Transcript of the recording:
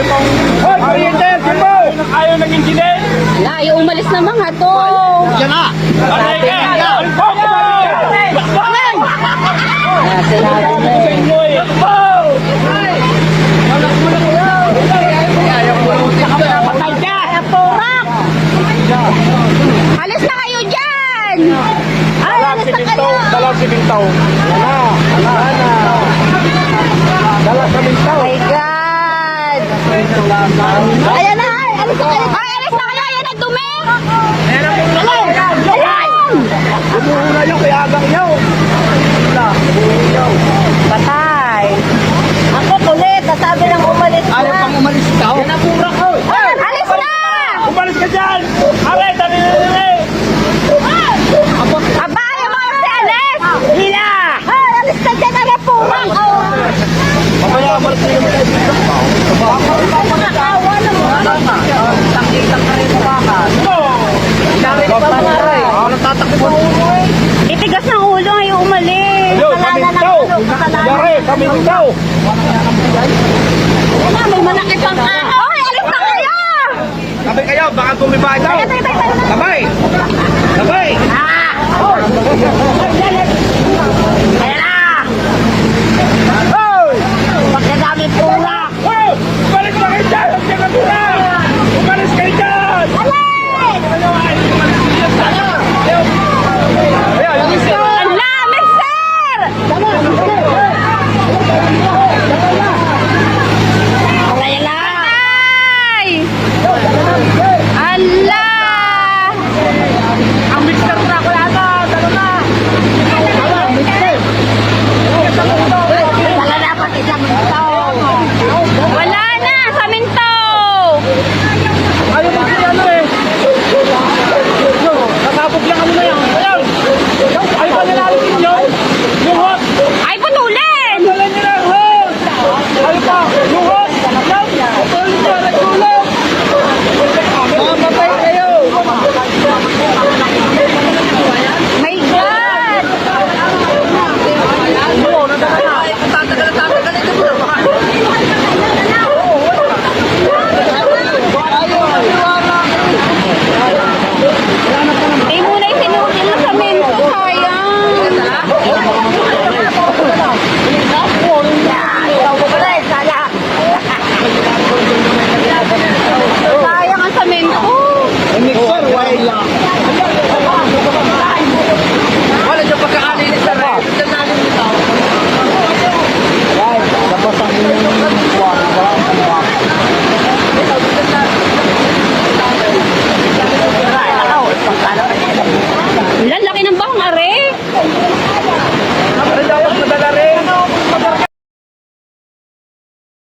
Hoy, kuryente! Sipo! Ayaw naging sinay! Na, ayaw umalis na mga to! Siya na! Patay ka! Na eh. Bakbang! Patay ka! Turak! Alis na kayo dyan! Alis na kayo! Dalas si Bintaw! Wala! Wala na! Dalas sa Bintaw! Ayan na! Alis na kayo! Ay, alis na kayo! Ayan ang dumi! Ayan! Ayan! Umuuna yung kay Agang yaw. Wala. Umuuna yaw. Patay! Ako kulit! Nasabi lang umalis na! Ayaw pang umalis ikaw. Yan ang pura ko. Ayan, alis na! Umalis ka dyan. Aray, dali na eh. Aba, ayaw mo kasi alis! Hila! Alis ka dyan! Pumak? Oh! Mamaya umalis na yung mga Nakakawa ikaw. Wala, may malaki pang kahoy! Ay, alis na kayo! Sabay kayo, baka tay, tay. Sabay. Sabay. Ah!